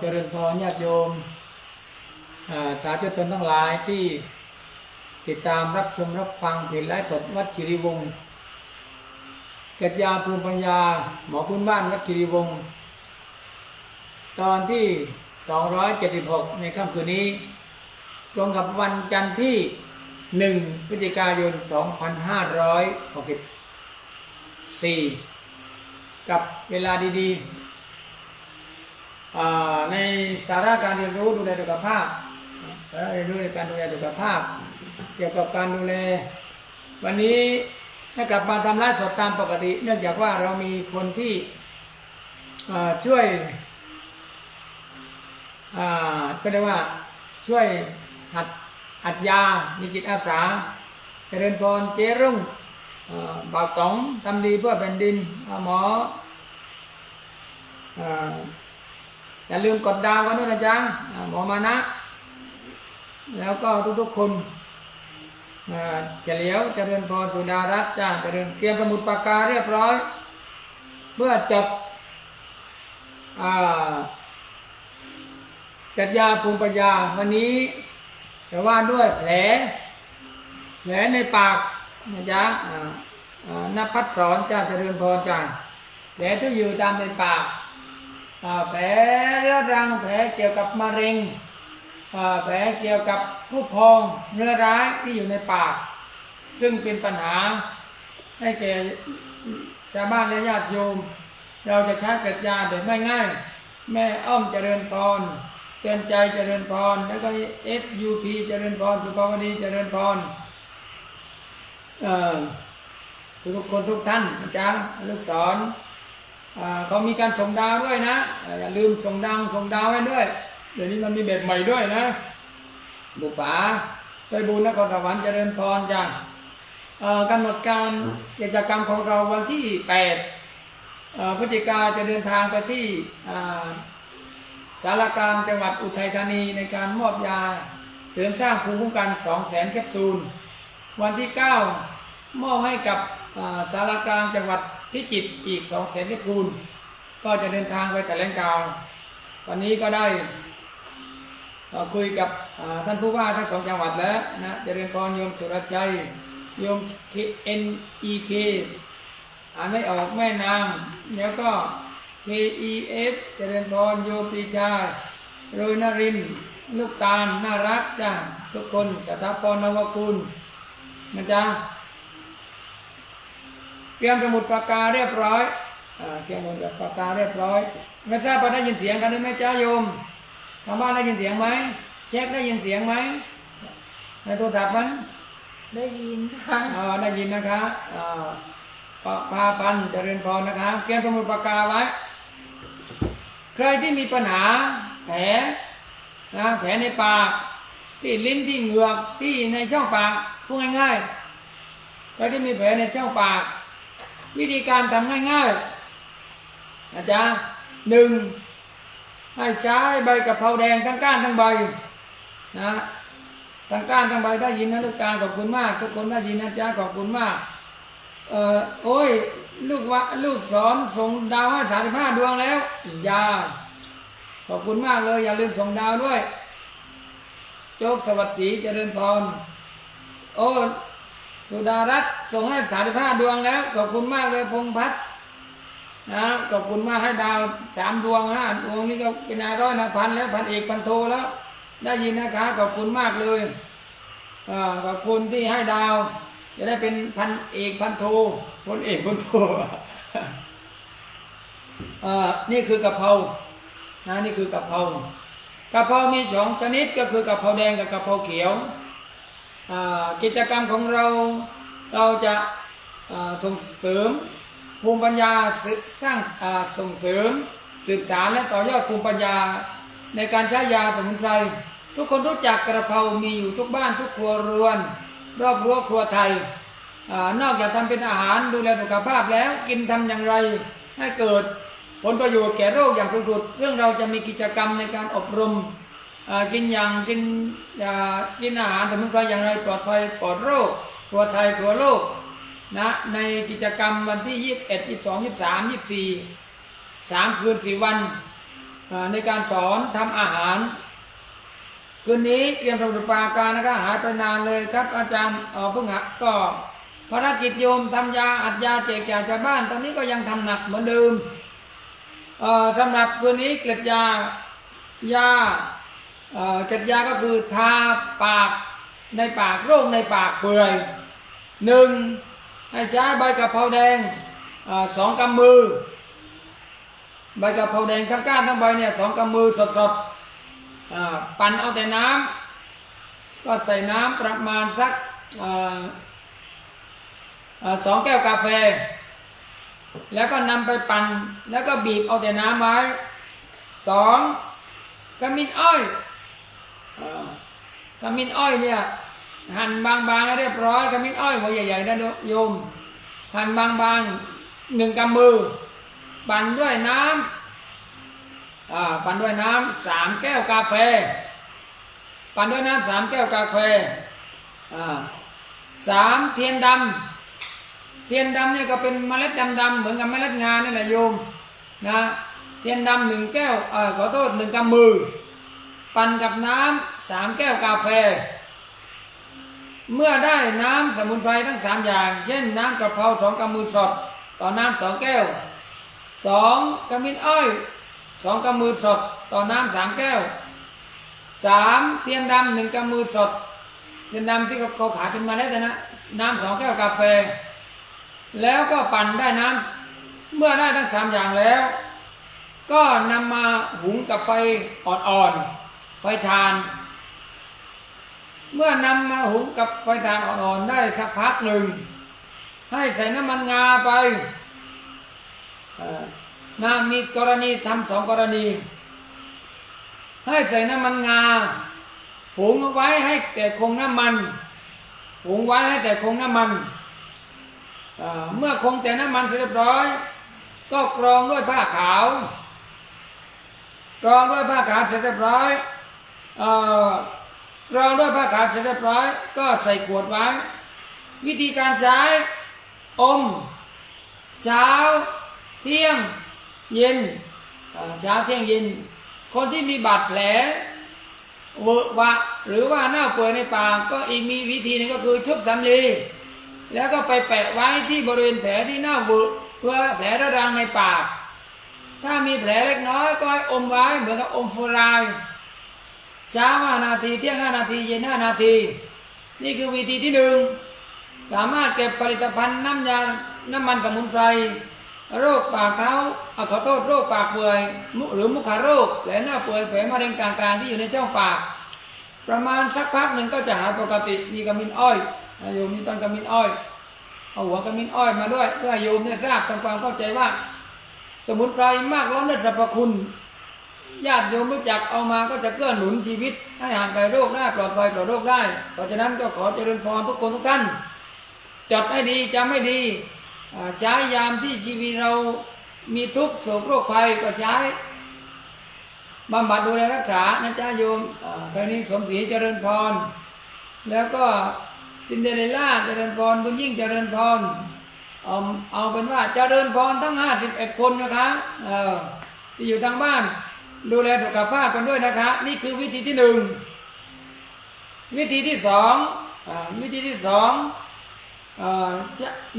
เจริญพรญาติโยมสาธุชนทั้งหลายที่ติดตามรับชมรับฟังเพจไลฟ์สดวัดคิริวงศ์เกิดยาภูมิปัญญาหมอพื้นบ้านวัดคิริวงศ์ตอนที่ 276 ในค่ำคืนนี้ ตรงกับวันจันทร์ที่ 1 พฤศจิกายน 2564 กับเวลาดีๆ ในสาระการเรียนรู้ดูแลสุขภาพสาระเรียนรู้ในการดูแลสุขภาพ เกี่ยวกับการดูแล วันนี้ถ้ากลับมาทำไลฟ์สดตามปกติ เนื่องจากว่าเรามีคนที่ช่วยก็เรียกว่าช่วยหัดหัดยา มีจิตอาสาเจริญพรเจรุ่งบ่าวต๋องทำดีเพื่อแผ่นดินหมอ อย่าลืมกดดาวกันด้วยนะจ๊ะอ่าหมอมานะ แล้วก็ทุกๆคนเฉลียวเจริญพรสุดารัตน์จ้าเจริญเตรียมสมุดปากกาเรียบร้อยเพื่อจดจัดยาภูมิปัญญาวันนี้จะว่าด้วยแผล แผลในปากนะจ๊ะอ่าอ่านภัสสอนจ้าเจริญพรจ้าแผลที่อยู่ตามในปาก แผลเรื้อรังแผลเกี่ยวกับมะเร็งแผลเกี่ยวกับผู้พองเนื้อร้ายที่อยู่ในปาก ซึ่งเป็นปัญหาให้แก่ชาวบ้านและญาติโยม เราจะใช้กระยาแบบง่ายๆแม่อ้อมเจริญพรเตือนใจเจริญพรแล้วก็ SUP เจริญพรสุภาวดีเจริญพรทุกคนทุกท่านอาจารย์ลูกศรอ่า เขามีการส่งดาวด้วยนะ อย่าลืมส่งดาวส่งดาวให้ด้วย เดี๋ยวนี้มันมีแบบใหม่ด้วยนะ บุปผาไปบุญนครสวรรค์เจริญพรจ้ะกำหนดการกิจกรรมของเราวันที่8เอ่อพฤศจิกาจะเดินทางไปที่อ่าสารกลางจังหวัดอุทัยธานีในการมอบยาเสริมสร้างภูมิคุ้มกัน 2 0 0 0 0 0แคปซูล วันที่ 9 มอบให้กับอ่าสารกลางจังหวัด พิจิตอีก2 0 0 0 0 0แคปซูลก็จะเดินทางไปแถลงข่าววันนี้ก็ได้คุยกับท่านผู้ว่าทั้งสองจังหวัดแล้วนะเจริญพรโยมสุรชัยโยม N E K อ่านไม่ออกแม่นางแล้วก็ K E F เจริญพรโยมปรีชาโรยนรินลูกตาลน่ารักจ้าทุกคนสถาพรนวคุณนะจ๊ะ เตรียมสมุดปากกาเรียบร้อยอ่าเตรียมสมุดปากกาเรียบร้อยไม่ทราบว่าได้ยินเสียงกันหรือไม่จ้าโยมทางบ้านได้ยินเสียงไหมเช็คได้ยินเสียงไหมในโทรศัพท์มันได้ยินค่ะอ่าได้ยินนะคะอ่าปะพาพันธ์เจริญพรนะคะเตรียมสมุดปากกาไว้ใครที่มีปัญหาแผลนะแผลในปากที่ลิ้นที่เหงือกที่ในช่องปากพูดง่ายๆใครที่มีแผลในช่องปาก วิธีการทำง่ายๆนะจ๊ะหนึ่งให้ใช้ใบกะเพราแดงทั้งก้านทั้งใบนะทั้งก้านทั้งใบได้ยินนะลูกตาขอบคุณมาก ทุกคนได้ยินนะจ๊ะขอบคุณมากเอ่อโอ้ยลูกวะลูกสอนส่งดาวให้สามสิบห้าดวงแล้วอยาขอบคุณมากเลย อย่าลืมส่งดาวด้วย โจกสวัสดีเจริญพรโอ้ สุดารัตน์ส่งให้สามสิบห้าดวงแล้ว ขอบคุณมากเลยพงษ์พัฒน์นะขอบคุณมากให้ดาวสามดวงห้าดวงนี่ก็เป็นนายร้อยนายพันแล้วพันเอกพันโทแล้ว ได้ยินนะคะขอบคุณมากเลยอ่าขอบคุณที่ให้ดาว จะได้เป็นพันเอกพันโทพลเอกพันโทอ่านี่คือกะเพรานะนี่คือกะเพรากะเพรามีสองชนิดก็คือกะเพราแดงกับกะเพราเขียวอ่า กิจกรรมของเราเราจะส่งเสริมภูมิปัญญาสร้างส่งเสริมสืบสารและต่อยอดภูมิปัญญาในการใช้ยาสมุนไพรทุกคนรู้จักกระเพรามีอยู่ทุกบ้านทุกครัวเรือน รอบรั้วครัวไทยอนอกจากทำเป็นอาหารดูแลสุขภาพแล้วกินทำอย่างไรให้เกิดผลประโยชน์แก่โรคอย่างสูงสุดเรื่องเราจะมีกิจกรรมในการอบรม กินอย่างกินอ่ากินอาหารสมุนไพรอย่างไรปลอดภัยปลอดโรคครัวไทยครัวโลกนะในกิจกรรมวันที่21 22 23 24 3คืน4วันในการสอนทำอาหาร คืนนี้เตรียมสมุดปาการนะครับหายไปนานเลยครับ อาจารย์เออเพิ่งหาก็ภารกิจโยมทำยาอัดยาแจกจ่ายชาวบ้าน ตอนนี้ก็ยังทำหนักเหมือนเดิมเออสำหรับคืนนี้เกล็ดยายา กล็ดยาก็คือทาปากในปากโรคในปากเปื่อยหนึ่งให้ใช้ใบกะเพราแดงอสองกำมือ ใบกะเพราแดงทั้งก้านทั้งใบเนี่ยสองกำมือสดๆปั่นเอาแต่น้ำก็ใส่น้ำประมาณสักออสองแก้วกาแฟ แล้วก็นำไปปั่นแล้วก็บีบเอาแต่น้ำไว้สองขมิ้นอ้อย ขมิ้นอ้อยเนี่ยหั่นบางๆเรียบร้อยขมิ้นอ้อยหัวใหญ่ๆนะโยม หั่นบางๆหนึ่งกำมือ ปั่นด้วยน้ำปั่นด้วยน้ำสามแก้วกาแฟ ปั่นด้วยน้ำสามแก้วกาแฟสามเทียนดำเทียนดำเนี่ยก็เป็นเมล็ดดำๆเหมือนกับเมล็ดงานี่แหละโยมนะเทียนดำหนึ่งแก้วอขอโทษหนึ่งกำมือ ปั่นกับน้ำสามแก้วกาแฟ เมื่อได้น้ำสมุนไพรทั้งสามอย่าง เช่นน้ำกระเพราสองกำมือสดต่อน้ำสองแก้วสองกำมินอ้อยสองกำมือสดต่อน้ำสามแก้วสามเทียนดำหนึ่งกำมือสดเทียนดำที่เขาขายเป็นมาแล้วนะน้ำสองแก้วกาแฟ แล้วก็ปั่นได้น้ำเมื่อได้ทั้งสามอย่างแล้ว ก็นำมาหุงกับไฟอ่อนๆ ไฟทาน เมื่อนำมาหุงกับไฟทานอ่อนๆได้สักพักหนึ่ง ให้ใส่น้ำมันงาไปเอ่อนะมีกรณีทำสองกรณี ให้ใส่น้ำมันงาหุงเอาไว้ให้แต่คงน้ำมันหุงไว้ให้แต่คงน้ำมัน เมื่อคงแต่น้ำมันเสร็จเรียบร้อย ก็กรองด้วยผ้าขาว กรองด้วยผ้าขาวเสร็จเรียบร้อย กรองด้วยผ้าขาวเสร็จเรียบร้อย ก็ใส่ขวดไว้ วิธีการใช้ อม เช้า เที่ยง เย็นเช้าเที่ยงเย็น คนที่มีบาดแผลเวอะวะหรือว่าหน้าป่วยในปากก็อีกมีวิธีหนึงก็คือชุบสำลีแล้วก็ไปแปะไว้ที่บริเวณแผลที่หน้าเวอะเพื่อแผลระรังในปาก ถ้ามีแผลเล็กน้อยก็ให้อมไว้เหมือนกับอมฟูราย เช้าห้านาทีเที่ยงห้านาทีเย็นห้านาที นี่คือวิธีที่หนึ่งสามารถเก็บผลิตภัณฑ์น้ำยาน้ำมันสมุนไพรโรคปากเท้าเอาขอโทษโรคปากเปื่อยหรือมุขาโรคแผลหน้าเปื่อยแผลมะเร็งต่างๆที่อยู่ในช่องปาก ประมาณสักพักหนึ่งก็จะหายปกติมีกระมินอ้อยอาโยมมีต้นกระมินอ้อย เอาหัวกระมินอ้อยมาด้วยเพื่อโยมได้ทราบทำความเข้าใจว่า สมุนไพรมากล้นด้วยสรรพคุณ ญาติโยมรู้จักเอามาก็จะเกื้อหนุนชีวิต ให้ห่างไกลโรคได้ปลอดภัยปลอดโรคได้ เพราะฉะนั้นก็ขอเจริญพรทุกคนทุกท่านจดให้ดีจำให้ดีใช้ยามที่ชีวิตเรามีทุกโศกโรคภัยก็ใช้บำบัดดูแลรักษานะจ๊ะโยมอ่าใครนี้สมศรีเจริญพร แล้วก็ซินเดอเรลล่าเจริญพรบุญยิ่งเจริญพร เอาเอาเป็นว่าเจริญพรทั้งห้าสิบเอ็ดคนนะคะที่อยู่ทางบ้าน ดูแลสุขภาพกันด้วยนะคะ นี่คือวิธีที่หนึ่งวิธีที่สองอวิธีที่สองอ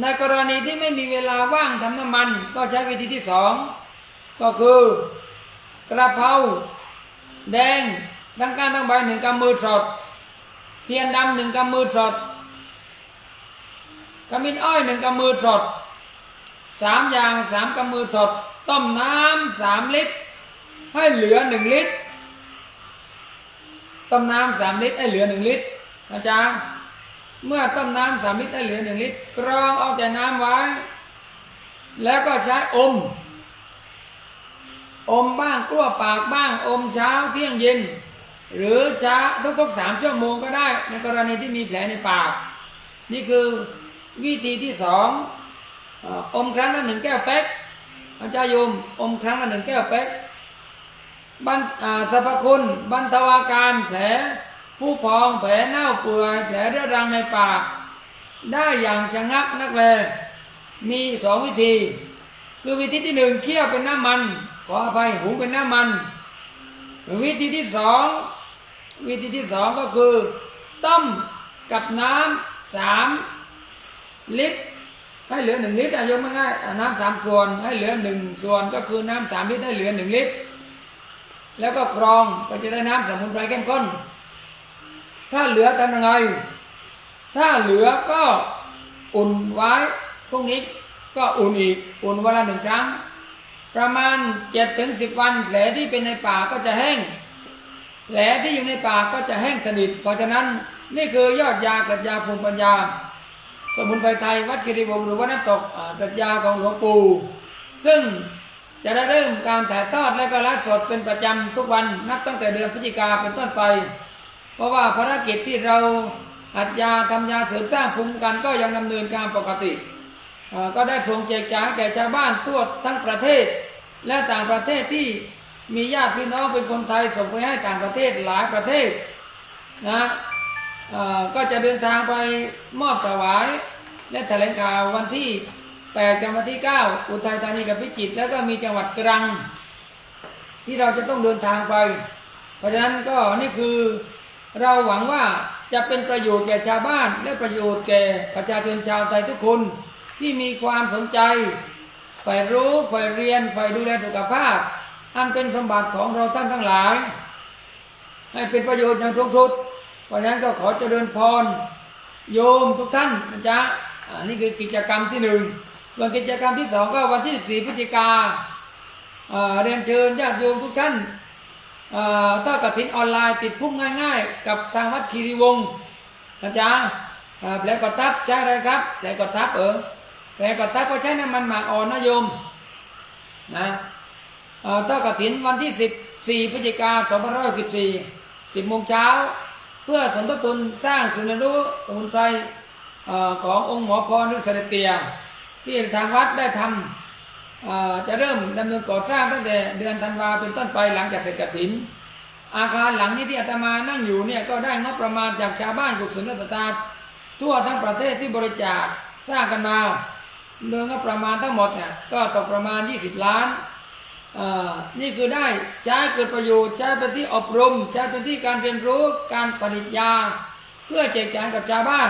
ในกรณีที่ไม่มีเวลาว่างทำน้ำมัน ก็ใช้วิธีที่สองก็คือกระเพราแดงทั้งก้านทั้งใบหนึ่งกำมือสด เทียนดำหนึ่งกำมือสดขมิ้นอ้อยหนึ่งกำมือสดสามอย่างสามกำมือสด ต้มน้ำสามลิตร ให้เหลือหนึ่งลิตร ต้มน้ำสามลิตรให้เหลือหนึ่งลิตรอาจารย์เมื่อต้มน้ำสามลิตรได้เหลือหนึ่งลิตร กรองเอาแต่น้ำไว้ แล้วก็ใช้อม อมบ้างกลั้วปากบ้าง อมเช้าเที่ยงเย็น หรือช้าทุกๆสามชั่วโมงก็ได้ ในกรณีที่มีแผลในปาก นี่คือวิธีที่สองเอ่ออมครั้งละหนึ่งแก้วเป๊กอาจารย์โยมอมครั้งละหนึ่งแก้วเป๊ก บรรสรรพคุณบรรเทาอาการแผลผู้พองแผลเน่าเปื่อยแผลเรื้อรังในปาก ได้อย่างชะงักนักแล มีสองวิธี คือวิธีที่หนึ่งเคี่ยวเป็นน้ำมัน ขออภัยหุงเป็นน้ำมัน วิธีที่สองวิธีที่สองก็คือ ต้มกับน้ำสามลิตรให้เหลือหนึ่งลิตรอะโยมง่ายๆน้ำสามส่วนให้เหลือหนึ่งส่วนก็คือน้ำสามลิตรให้เหลือหนึ่งลิตร แล้วก็กรองก็จะได้น้ำสมุนไพรเข้มข้น ถ้าเหลือทำยังไง ถ้าเหลือก็อุ่นไว้พรุ่งนี้ก็อุ่นอีก อุ่นวันละหนึ่งครั้ง ประมาณเจ็ดถึงสิบวัน แผลที่เป็นในป่าก็จะแห้ง แผลที่อยู่ในป่าก็จะแห้งสนิท เพราะฉะนั้นนี่คือยอดยากรัชญาภูมิปัญญา สมุนไพรไทยวัดกิริวงศ์หรือวัดน้ำตกอ่าปรัชญาของหลวงปู่ ซึ่ง จะได้เริ่มการถ่ายทอดและก็ไลฟ์สดเป็นประจำทุกวันนับตั้งแต่เดือนพฤศจิกาเป็นต้นไป เพราะว่าภารกิจที่เราอัดยาทำยาเสริมสร้างภูมิคุ้มกันก็ยังดำเนินการปกติ ก็ได้ส่งแจกจ่ายแก่ชาวบ้านทั่วทั้งประเทศ และต่างประเทศที่มีญาติพี่น้องเป็นคนไทยส่งไปให้ต่างประเทศหลายประเทศนะก็จะเดินทางไปมอบถวาย และแถลงข่าววันที่ 8กับวันที่ 9 อุทัยธานีกับพิจิตรแล้วก็มีจังหวัดตรัง ที่เราจะต้องเดินทางไป เพราะฉะนั้นก็นี่คือเราหวังว่าจะเป็นประโยชน์แก่ชาวบ้าน และประโยชน์แก่ประชาชนชาวไทยทุกคนที่มีความสนใจใฝ่รู้ใฝ่เรียนใฝ่ดูแลสุขภาพ อันเป็นสมบัติของเราท่านทั้งหลาย ให้เป็นประโยชน์อย่างสูงสุด เพราะฉะนั้นก็ขอเจริญพร โยมทุกท่านนะจ๊ะอ่านี่คือกิจกรรมที่หนึ่ง ส่วนกิจกรรมที่สองก็วันที่14พฤศจิกาเรียนเชิญญาติโยมทุกท่านอ่าถ้ากฐินออนไลน์ติดพุ่งง่าย ๆ กับทางวัดคีรีวงศ์นะจ๊ะอ่าแผลกดทับใช่เลยครับแผลกดทับเออแผลกดทับก็ใช้น้ำมันหมากอ่อนนะโยมนะอ่าถ้ากฐินวันที่14พฤศจิกา2514 10โมงเช้า เพื่อสมทบทุนสร้างศูนย์เรียนรู้สมุนไพรขององค์หมอพรหรือเสด็จเตีย ที่ทางวัดได้ทำจะเริ่มดำเนินก่อสร้างตั้งแต่เดือนธันวาเป็นต้นไปหลังจากเสร็จกฐิน อาคารหลังนี้ที่อาตมานั่งอยู่เนี่ยก็ได้งบประมาณจากชาวบ้านกุศลศรัทธาทั่วทั้งประเทศที่บริจาคสร้างกันมาโดยงบประมาณทั้งหมดเนี่ยก็ตกประมาณ 20 ล้านนี่คือได้ใช้เกิดประโยชน์ใช้เป็นที่อบรม ใช้เป็นที่การเรียนรู้การผลิตยา เพื่อแจกจ่ายกับชาวบ้าน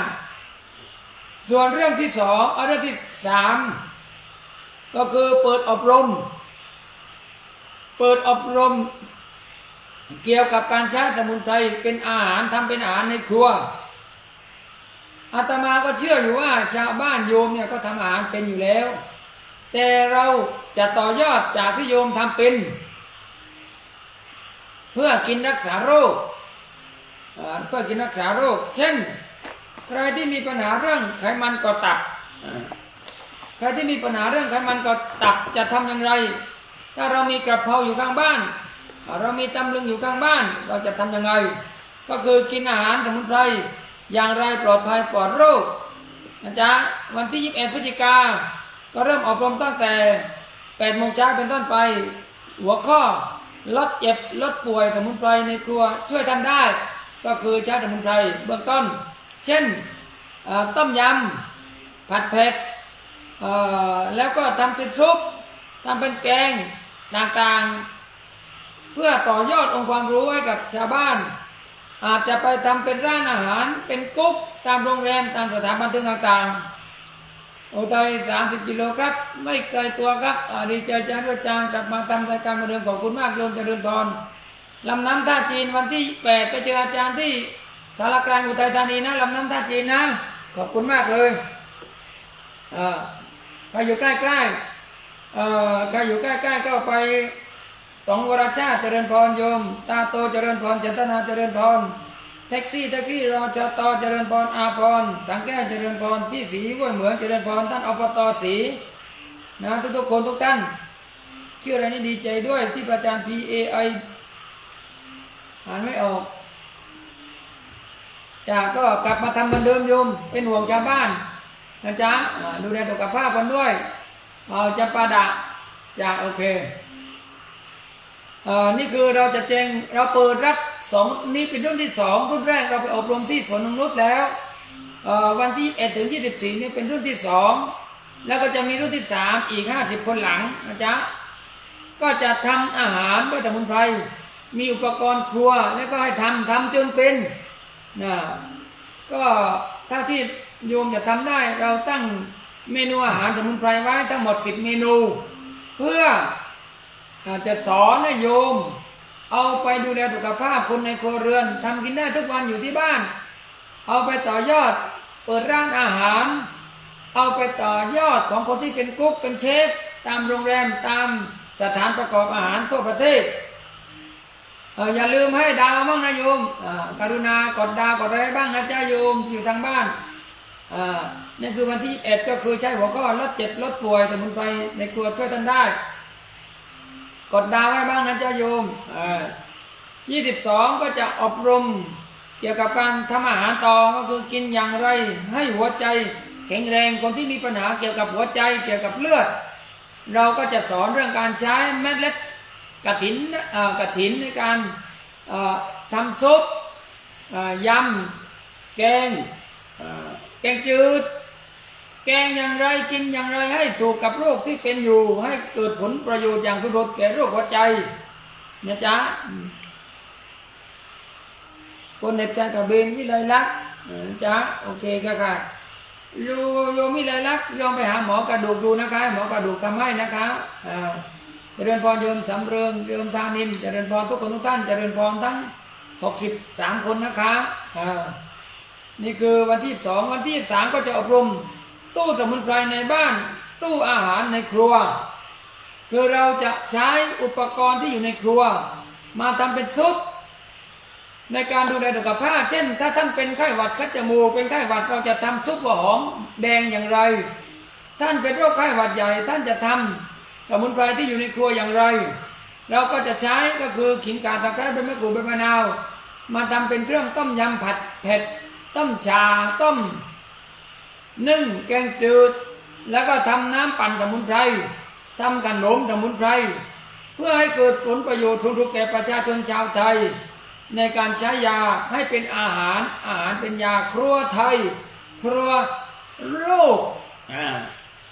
ส่วนเรื่องที่สองเรื่องที่สามก็คือเปิดอบรม เปิดอบรม เกี่ยวกับการใช้สมุนไพรเป็นอาหารทำเป็นอาหารในครัวอาตมาก็เชื่ออยู่ว่าชาวบ้านโยมเนี่ยก็ทำอาหารเป็นอยู่แล้ว แต่เราจะต่อยอดจากที่โยมทำเป็น เพื่อกินรักษาโรคเอ่อเพื่อกินรักษาโรค เช่น ใครที่มีปัญหาเรื่องไขมันก่อตับใครที่มีปัญหาเรื่องไขมันก่อตับจะทำอย่างไร ถ้าเรามีกระเพราอยู่ข้างบ้าน เรามีตำลึงอยู่ข้างบ้าน เราจะทำยังไง ก็คือกินอาหารสมุนไพรอย่างไรปลอดภัยปลอดโรคนะจ๊ะวันที่ 21พฤศจิกา ก็เริ่มอบรมตั้งแต่8โมงเช้าเป็นต้นไป หัวข้อลดเจ็บลดป่วยสมุนไพรในครัวช่วยท่านได้ ก็คือใช้สมุนไพรเบื้องต้น เช่นต้มยำผัดเผ็ดแล้วก็ทำเป็นซุปทำเป็นแกงต่างๆ เพื่อต่อยอดองค์ความรู้ให้กับชาวบ้าน อาจจะไปทำเป็นร้านอาหารเป็นกุ๊กตามโรงแรมตามสถานบันเทิงต่างๆ โอไทยสามสิบกิโลครับ ไม่ไกลตัวครับดีใจจังด้วยจางกลับมาทำรายการมาเดิมขอบคุณมากโยมเจริญพรลำน้ำท่าจีนวันที่แปดไปเจออาจารย์ที่ สารกลางอุทัยธานีนะลำน้ำท่าจีนนะ ขอบคุณมากเลยอ่าใครอยู่ใกล้ๆอ่อใครอยู่ใกล้ๆก็ไปสองวรชาติเจริญพรโยม ตาโตเจริญพรจันทนาเจริญพรแท็กซี่แท็กซี่รอชตเจริญพรอาพรสังแก้วเจริญพรพี่สีห้วยเหมืองเจริญพรท่านอบตสีนะทุกทุกๆคนทุกท่านชื่ออะไรนี่ดีใจด้วยที่ประจาน P A I อ่านไม่ออก จาก็กลับมาทำเหมือนเดิมโยม เป็นห่วงชาวบ้านนะจ๊ะอ่าดูแลสุขภาพกันด้วยเอาจะประดะจาโอเคเอ่อนี่คือเราจะแจงเราเปิดรับสองนี่เป็นรุ่นที่สองรุ่นแรกเราไปอบรมที่สวนนงนุษย์แล้วเอ่อวันที่เอ็ดถึงยี่สิบสี่นี่เป็นรุ่นที่สองแล้วก็จะมีรุ่นที่สามอีกห้าสิบคนหลังนะจ๊ะก็จะทำอาหารด้วยสมุนไพรมีอุปกรณ์ครัวแล้วก็ให้ทำทำจนเป็น นะก็ถ้าที่โยมจะทำได้เราตั้งเมนูอาหารสมุนไพรไว้ทั้งหมด10เมนู เพื่ออาจจะสอนให้โยม เอาไปดูแลสุขภาพคนในครัวเรือนทำกินได้ทุกวันอยู่ที่บ้าน เอาไปต่อยอดเปิดร้านอาหาร เอาไปต่อยอดของคนที่เป็นกุ๊กเป็นเชฟตามโรงแรมตามสถานประกอบอาหารทั่วประเทศ อย่าลืมให้ดาวบ้างนะโยมอ่ากรุณากดดาวกดอะไรบ้างนะจ้าโยมที่อยู่ทางบ้านอ่านี่คือวันที่เอ็ดก็คือใช้หัวข้อลดเจ็บลดป่วยสมุนไพรในครัวช่วยท่านได้ กดดาวไว้บ้างนะจ้าโยมยี่สิบสองก็จะอบรมเกี่ยวกับการทำอาหารต่อก็คือกินอย่างไร ให้หัวใจแข็งแรงคนที่มีปัญหาเกี่ยวกับหัวใจเกี่ยวกับเลือด เราก็จะสอนเรื่องการใช้เม็ดเล็ด กระถินกระถินในการทำซุปยำแกงแกงจืด แกงอย่างไรกินอย่างไรให้ถูกกับโรคที่เป็นอยู่ ให้เกิดผลประโยชน์อย่างสุดๆแก่โรคหัวใจนะจ๊ะคนในใจกระเบนวิไลลักษณ์เออนะจ๊ะโอเคค่ะค่ะโยโยมิไลลักษ์ยอมไปหาหมอกระดูกดูนะคะ หมอกระดูกทำให้นะคะอ่า เจริญพรโยมสำเริงโยมทานินเจริญพรทุกคนทุกท่านเจริญพรทั้งหกสิบสามคนนะคะอ่านี่คือวันที่สองวันที่สามก็จะอบรม ตู้สมุนไพรในบ้าน ตู้อาหารในครัว คือเราจะใช้อุปกรณ์ที่อยู่ในครัว มาทำเป็นซุปในการดูแลสุขภาพเช่น ถ้าท่านเป็นไข้หวัดคัดจมูกเป็นไข้หวัดเราจะทำซุปหัวหอมแดงอย่างไร ท่านเป็นโรคไข้หวัดใหญ่ท่านจะทำ สมุนไพรที่อยู่ในครัวอย่างไร เราก็จะใช้ก็คือขิงข่าตะไคร้ใบมะกรูดใบมะนาว มาทำเป็นเครื่องต้มยำผัดเผ็ด ต้มชาต้ม นึ่งแกงจืด แล้วก็ทำน้ำปั่นสมุนไพรทำขนมสมุนไพรเพื่อให้เกิดผลประโยชน์สูงสุดแก่ประชาชนชาวไทย ในการใช้ยาให้เป็นอาหารอาหารเป็นยาครัวไทย ครัวโลกอ่า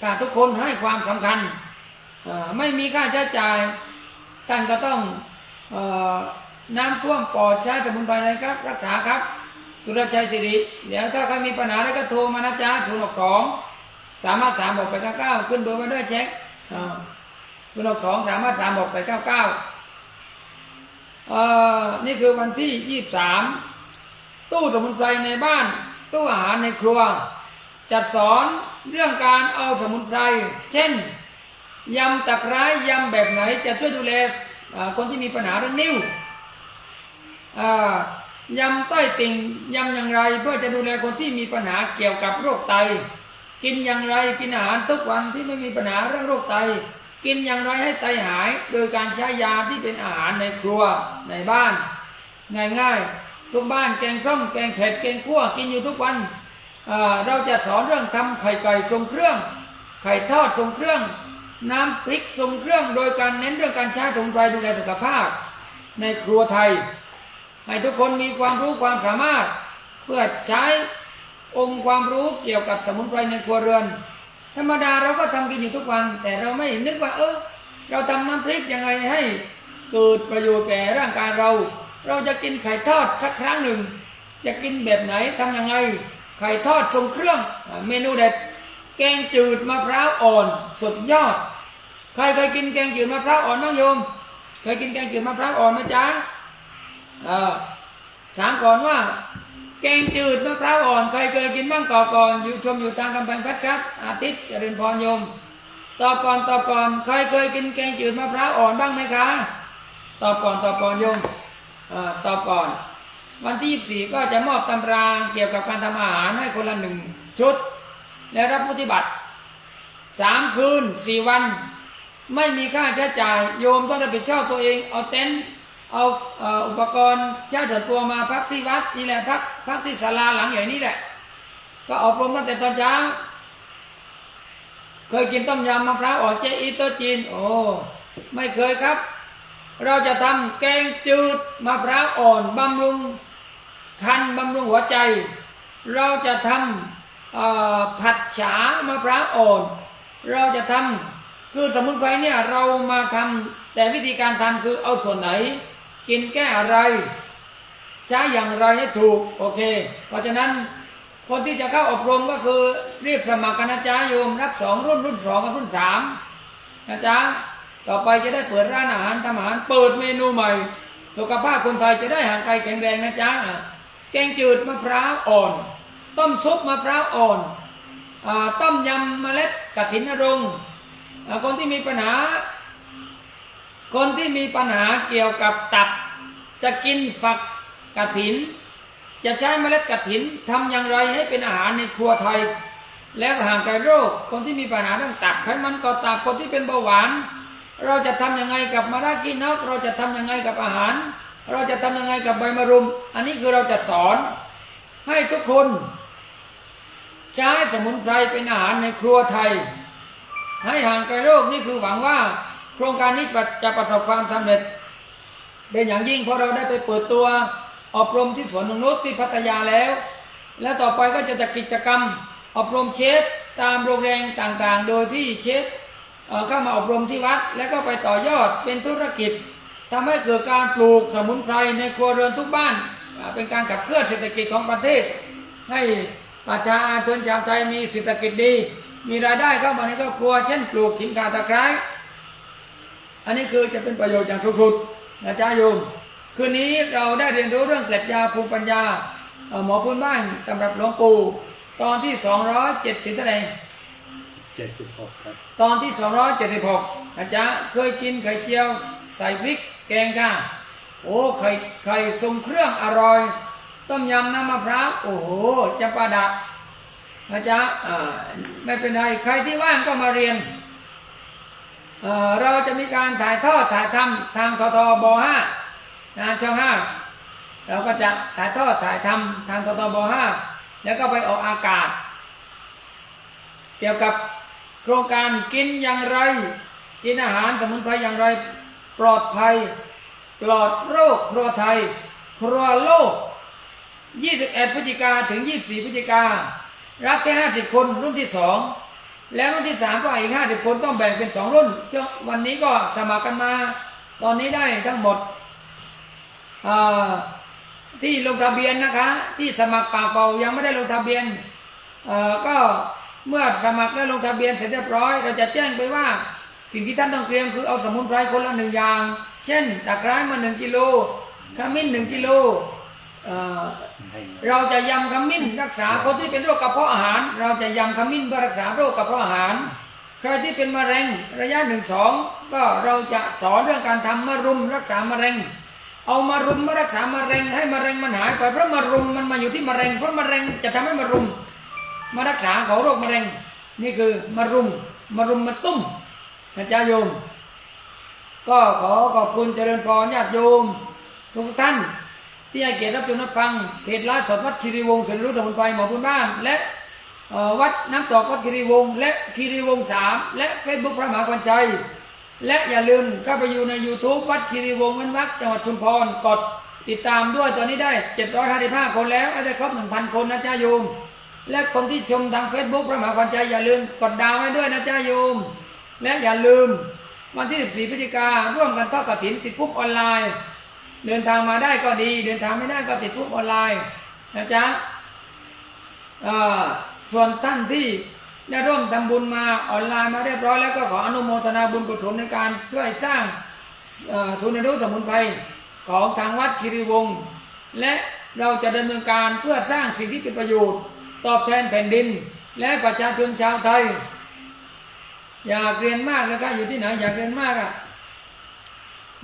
ถ้าทุกคนให้ความสำคัญ ไม่มีค่าใช้จ่าย ท่านก็ต้องออน้ำท่วมปอดใช้สมุนไพรอะครับ รักษาครับ สุรชัยสิริ เดี๋ยวถ้าใครมีปัญหาอะไรก็โทรมานะจ๊ะศูนย์หกสองสามารถสามบอกไปเก้าเก้าขึ้นเบอร์มาด้วยเช็คศูนย์หกสองสามารถสามบอกไปเก้าเก้านี่คือวันที่ยี่สามตู้สมุนไพรในบ้าน ตู้อาหารในครัว จัดสอนเรื่องการเอาสมุนไพร เช่น ยำตะไคร้ยำแบบไหนจะช่วยดูแลคนที่มีปัญหาเรื่องนิ้วยำต้อยติ่งยำอย่างไรเพื่อจะดูแลคนที่มีปัญหาเกี่ยวกับโรคไต กินอย่างไรกินอาหารทุกวันที่ไม่มีปัญหาเรื่องโรคไต กินอย่างไรให้ไตหาย โดยการใช้ยาที่เป็นอาหารในครัวในบ้าน ง่ายๆ ทุกบ้านแกงส้มแกงเผ็ดแกงขั่วกินอยู่ทุกวันเราจะสอนเรื่องทำไข่ไก่ทรงเครื่อง ไข่ทอดทรงเครื่อง น้ำพริกทรงเครื่องโดยการเน้นเรื่องการใช้สมุนไพรดูแลสุขภาพ ในครัวไทย ให้ทุกคนมีความรู้ความสามารถ เพื่อใช้องค์ความรู้เกี่ยวกับสมุนไพรในครัวเรือน ธรรมดาเราก็ทำกินอยู่ทุกวัน แต่เราไม่นึกว่า เออ เราทำน้ำพริกยังไงให้เกิดประโยชน์แก่ร่างกายเรา เราจะกินไข่ทอดสักครั้งหนึ่ง จะกินแบบไหนทำยังไง ไข่ทอดทรงเครื่องเมนูเด็ด แกงจืดมะพร้าวอ่อนสุดยอด ใครเคยกินแกงจืดมะพร้าวอ่อนบ้างโยม เคยกินแกงจืดมะพร้าวอ่อนไหมจ๊ะเออถามก่อนว่า แกงจืดมะพร้าวอ่อนใครเคยกินบ้างตอบก่อนอยู่ชมอยู่ทางกำแพงเพชรครับ อาทิตย์จริญพรโยมตอบก่อนตอบก่อนใครเคยกินแกงจืดมะพร้าวอ่อนบ้างไหมคะ ตอบก่อนตอบก่อนโยมตอบก่อน วันที่ 24 ก็จะมอบตำราเกี่ยวกับการทำอาหารให้คนละหนึ่งชุด และรับปฏิบัติสามคืนสี่วัน ไม่มีค่าใช้จ่าย โยมต้องรับผิดชอบตัวเอง เอาเต็นท์เอาอุปกรณ์ใช้ส่วนตัวมาพักที่วัดนี่แหละพักพักที่ศาลาหลังใหญ่นี่แหละ ก็อบรมตั้งแต่ตอนเช้า เคยกินต้มยำมะพร้าวอ่อนเจอีโตะจีน โอ้ไม่เคยครับ เราจะทำแกงจืดมะพร้าวอ่อนบำรุงคันบำรุงหัวใจ เราจะทำ ผัดฉามะพร้าวอ่อน เราจะทำคือสมุนไพรเนี่ยเรามาทำแต่วิธีการทำคือเอาส่วนไหน กินแก้อะไรใช้อย่างไรให้ถูกโอเค เพราะฉะนั้นคนที่จะเข้าอบรมก็คือรีบสมัครกันนะจ๊ะโยมรับสองรุ่นรุ่นสองกับรุ่นสามนะจ๊ะต่อไปจะได้เปิดร้านอาหารทำอาหารเปิดเมนูใหม่ สุขภาพคนไทยจะได้ห่างไกลแข็งแรงนะจ๊ะแกงจืดมะพร้าวอ่อน ต้มซุปมะพร้าวอ่อนอต้มยำเมล็ดกะถินนรงคนที่มีปัญหา คนที่มีปัญหาเกี่ยวกับตับ จะกินฝักกระถิน จะใช้เมล็ดกระถินทำอย่างไรให้เป็นอาหารในครัวไทย แล้วห่างไกลโรค คนที่มีปัญหาเรื่องตับไขมันก่อตับคนที่เป็นเบาหวาน เราจะทำยังไงกับมารากินอกเราจะทำยังไงกับอาหาร เราจะทำยังไงกับใบมะรุม อันนี้คือเราจะสอนให้ทุกคน ใช้สมุนไพรเป็นอาหารในครัวไทย ให้ห่างไกลโรคนี่คือหวังว่า โครงการนี้จะประสบความสำเร็จเป็นอย่างยิ่งเพราะเราได้ไปเปิดตัวอบรมที่สวนนงนุษที่พัทยาแล้ว และต่อไปก็จะจัดกิจกรรมอบรมเชฟตามโรงแรมต่างๆ โดยที่เชฟเข้ามาอบรมที่วัด แล้วก็ไปต่อยอดเป็นธุรกิจทำให้เกิดการปลูกสมุนไพรในครัวเรือนทุกบ้าน เป็นการขับเคลื่อนเศรษฐกิจของประเทศให้ ประชาชนชาวไทยมีเศรษฐกิจดี มีรายได้เข้ามาในครอบครัว เช่นปลูกขิงข่าตะไคร้อันนี้คือจะเป็นประโยชน์อย่างสุดๆนะจ๊ะโยมคืนนี้เราได้เรียนรู้เรื่องเกล็ดยาภูมิปัญญาเอ่อหมอพื้นบ้านตำรับหลวงปู่ตอนที่ 207ถึงเท่าไหร่เจ็ดสิบหกครับตอนที่ 276นะจ๊ะเคยกินไข่เจียวใส่พริกแกงค่ะโอ้ไข่ไข่ทรงเครื่องอร่อย ต้มยำน้ำมะพร้าวโอ้โหจะประดับนะจ๊ะอ่าไม่เป็นไรใครที่ว่างก็มาเรียนเเราจะมีการถ่ายทอดถ่ายทำทางททบห้างานช่องห้าเราก็จะถ่ายทอดถ่ายทำทางททบห้าแล้วก็ไปออกอากาศ เกี่ยวกับโครงการกินอย่างไร กินอาหารสมุนไพรอย่างไร ปลอดภัย ปลอดโรคครัวไทย ครัวโลก 21พฤศจิกาถึง24พฤศจิกา รับแค่50คนรุ่นที่2แล้วรุ่นที่3ก็อีก50คนต้องแบ่งเป็น2รุ่นช่วงวันนี้ก็สมัครกันมา ตอนนี้ได้ทั้งหมดที่ลงทะเบียนนะคะ ที่สมัครปากเป่ายังไม่ได้ลงทะเบียนก็เมื่อสมัครและลงทะเบียนเสร็จเรียบร้อย เราจะแจ้งไปว่าสิ่งที่ท่านต้องเตรียมคือเอาสมุนไพรคนละหนึ่งอย่าง เช่นตะไคร้มาหนึ่งกิโลขมิ้นหนึ่งกิโล เราจะยำขมิ้นรักษาคนที่เป็นโรคกระเพาะอาหาร เราจะยำขมิ้นเพื่อรักษาโรคกระเพาะอาหาร ใครที่เป็นมะเร็งระยะหนึ่งสองก็เราจะสอนเรื่องการทำมะรุมรักษามะเร็ง เอามารุมมารักษามะเร็ง ให้มะเร็งมันหายไปเพราะมะรุมมันมาอยู่ที่มะเร็งเพราะมะเร็งจะทำให้มะรุม มารักษาของโรคมะเร็ง นี่คือมะรุมมะรุมมาตุ้มนะจ๊ะโยม ก็ขอขอบคุณเจริญพรญาติโยมทุกท่าน ที่ให้เกียรติรับชมรับฟังเพจไลฟ์สดวัดคีรีวงศ์สนรู้สมุนไพรหมอพื้นบ้าน และวัดน้ำตกวัดคีรีวงศ์และคีรีวงศ์สามและเฟซบุ๊กพระมหากวันชัยและอย่าลืมเข้าไปอยู่ใน YouTube วัดคีรีวงศ์เว้นวัดจังหวัดชุมพรกดติดตามด้วยตอนนี้ได้ 755 คนแล้วได้ครบ 1,000 คนนะจ๊ะโยม และคนที่ชมทาง Facebook พระมหาวันชัยอย่าลืมกดดาวไว้ด้วยนะจ๊ะโยม และอย่าลืมวันที่ 14 พฤศจิการ่วมกันทอดกฐินติดปุ๊บออนไลน์ เดินทางมาได้ก็ดี เดินทางไม่ได้ก็ติดปุ๊บออนไลน์นะจ๊ะส่วนท่านที่ได้ร่วมทำบุญมาออนไลน์มาเรียบร้อยแล้วก็ขออนุโมทนาบุญกุศลในการช่วยสร้างศูนย์เรียนรู้สมุนไพรของทางวัดคีรีวงศ์และเราจะดำเนินการเพื่อสร้างสิ่งที่เป็นประโยชน์ ตอบแทนแผ่นดิน และประชาชนชาวไทย อยากเรียนมากนะคะอยู่ที่ไหนอยากเรียนมากอะ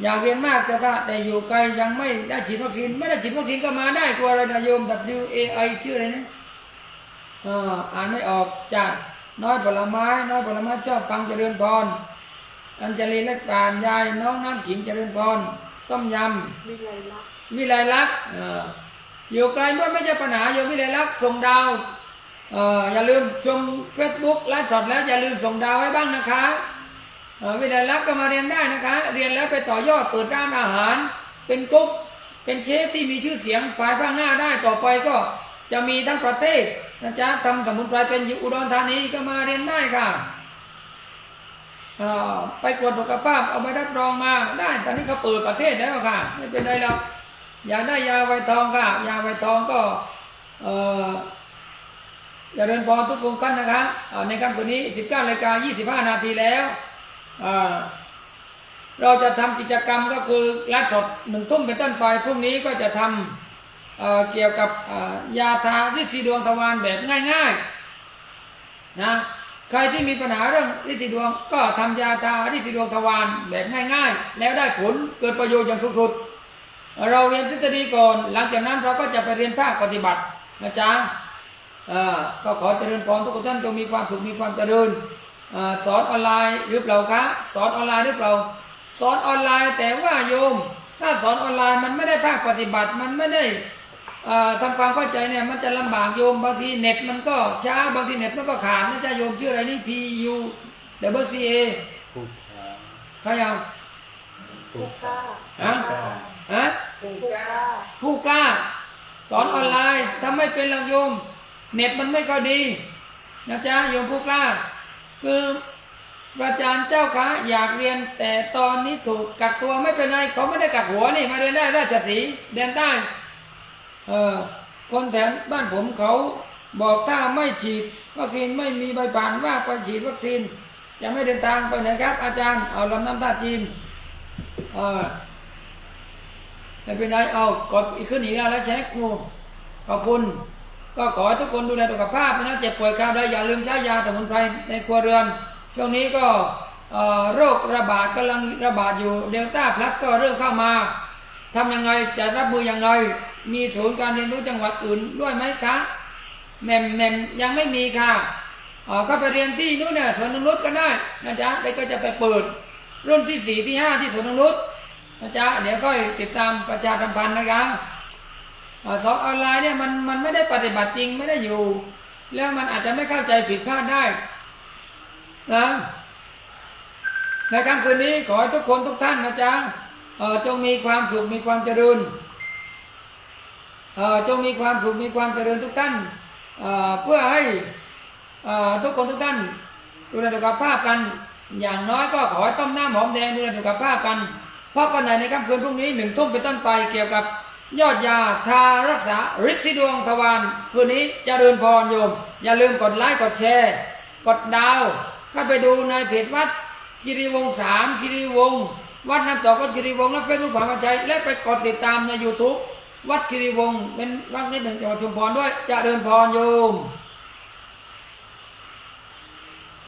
อยากเรียนมากเจ้าค่ะแต่อยู่ไกลยังไม่ได้ฉีดวัคซีนไม่ได้ฉีดวัคซีนก็มาได้กลัวอะไรนะโยม W A I ชื่ออะไรนะอ่ออ่านไม่ออกจากน้อยผลไม้ น้อยผลไม้ชอบฟังเจริญพรอัญจลีเล็กปานยายน้องน้ำขิงเจริญพรต้มยวิไลลักษณ์ำวิไลลักษณ์อยู่ไกลเมื่อไม่ใช่ปัญหาโยมวิไลลักษณ์ส่งดาวออย่าลืมชมเฟซบุ๊กไลฟ์สดแล้วอย่าลืมส่งดาวให้บ้างนะคะ วิทยาลัยก็มาเรียนได้นะคะ เรียนแล้วไปต่อยอดเปิดร้านอาหาร เป็นกุ๊กเป็นเชฟที่มีชื่อเสียงภายภาคหน้าได้ต่อไปก็จะมีทั้งประเทศนะจ๊ะทำสมุนไพรเป็นอยู่อุดรธานีก็มาเรียนได้ค่ะไปกวดสุขภาพเอาใบรับรองมาได้ตอนนี้เขาเปิดประเทศแล้วค่ะ ไม่เป็นไรหรอกอยากได้ยาไวทองค่ะ ยาไวทองก็เอ่อเริญพรทุกคนกันนะครับอ่าในค่ำคืนนี้ 19นาฬิกา25 นาทีแล้ว เราจะทำกิจกรรมก็คือไลฟ์สดหนึ่งทุ่มเป็นต้นไปพรุ่งนี้ก็จะทำเอ่อเกี่ยวกับยาทาฤทธิ์สีดวงทวารแบบง่ายๆนะใครที่มีปัญหาเรื่องฤทธิ์สีดวงก็ทำยาทาฤทธิ์สีดวงทวารแบบง่าย ๆ แล้วได้ผลเกิดประโยชน์อย่างสุดๆเราเรียนทฤษฎีก่อนหลังจากนั้นเราก็จะไปเรียนภาคปฏิบัตินะจ๊ะเอ่อก็ขอเจริญพรทุกท่านจงมีความสุขมีความเจริญ สอนออนไลน์หรือเปล่าคะสอนออนไลน์หรือเปล่า สอนออนไลน์แต่ว่าโยม ถ้าสอนออนไลน์มันไม่ได้ภาคปฏิบัติมันไม่ได้ทำความเข้าใจเนี่ยมันจะลำบากโยมบางทีเน็ตมันก็ช้าบางทีเน็ตมันก็ขาดนะจ๊ะโยมชื่ออะไรนี่ P U W C A ใครเอาผู้กล้าฮะฮะปูกล้าผู้กล้า สอนออนไลน์ถ้าไม่เป็นหลักโยม เน็ตมันไม่ค่อยดีนะจ๊ะโยมผู้กล้า คืออาจารย์เจ้าคะอยากเรียนแต่ตอนนี้ถูกกักตัวไม่เป็นไรเขาไม่ได้กักหัวนี่มาเรียนได้ราชสีเรียนได้เออคนแถวบ้านผมเขาบอกถ้าไม่ฉีดวัคซีนไม่มีใบผ่านว่าไปฉีดวัคซีนจะไม่เดินทางไปไหนครับ อาจารย์เอาลำน้ำตาจีนเออไม่เป็นไรเอากดอีกขึ้นอีกแล้วเช็คดูขอบคุณ ก็ขอให้ทุกคนดูแลสุขภาพนะเจ็บป่วยคราวใดอย่าลืมใช้ยาสมุนไพรในครัวเรือน ช่วงนี้ก็โรคระบาดกำลังระบาดอยู่เดลต้าพลัสก็เริ่มเข้ามาทำยังไงจะรับมือยังไงมีศูนย์การเรียนรู้จังหวัดอื่นด้วยไหมคะแม่มแม่มยังไม่มีค่ะเอ่อก็ไปเรียนที่นู้นเนี่ยสวนนงนุชก็ได้นะจ๊ะไปก็จะไปเปิด รุ่นที่สี่ที่ห้าที่สวนนงนุชนะจ๊ะเดี๋ยวก็ติดตามประชาสัมพันธ์นะครับ สอนออนไลน์เนี่ยมันมันไม่ได้ปฏิบัติจริงไม่ได้อยู่ แล้วมันอาจจะไม่เข้าใจผิดพลาดได้นะในค่ำคืนนี้ขอให้ทุกคนทุกท่านนะจ๊ะเออจงมีความสุขมีความเจริญเออจงมีความสุขมีความเจริญทุกท่านเออเพื่อให้เออทุกคนทุกท่านดูแลสุขภาพกัน อย่างน้อยก็ขอให้ต้มน้ำหอมแดงดูแลสุขภาพกันเพราะกันไหนในค่ำคืนพรุ่งนี้หนึ่งทุ่มเป็นต้นไปเกี่ยวกับ ยอดยาทารักษาฤทธิ์สีดวงทวารคืนนี้จะเดินพรโยม อย่าลืมกดไลค์กดแชร์ กดดาวเข้าไปดูในเพจวัดคิริวงศ์สามคิริวงศ์วัดน้ำตกวัดคิริวงศ์และเฟซบุ๊กผามาชัยและไปกดติดตามใน YouTube วัดคิริวงศ์เป็นวัดนิดหนึ่งจังหวัดชุมพรด้วยจะเดินพรโยม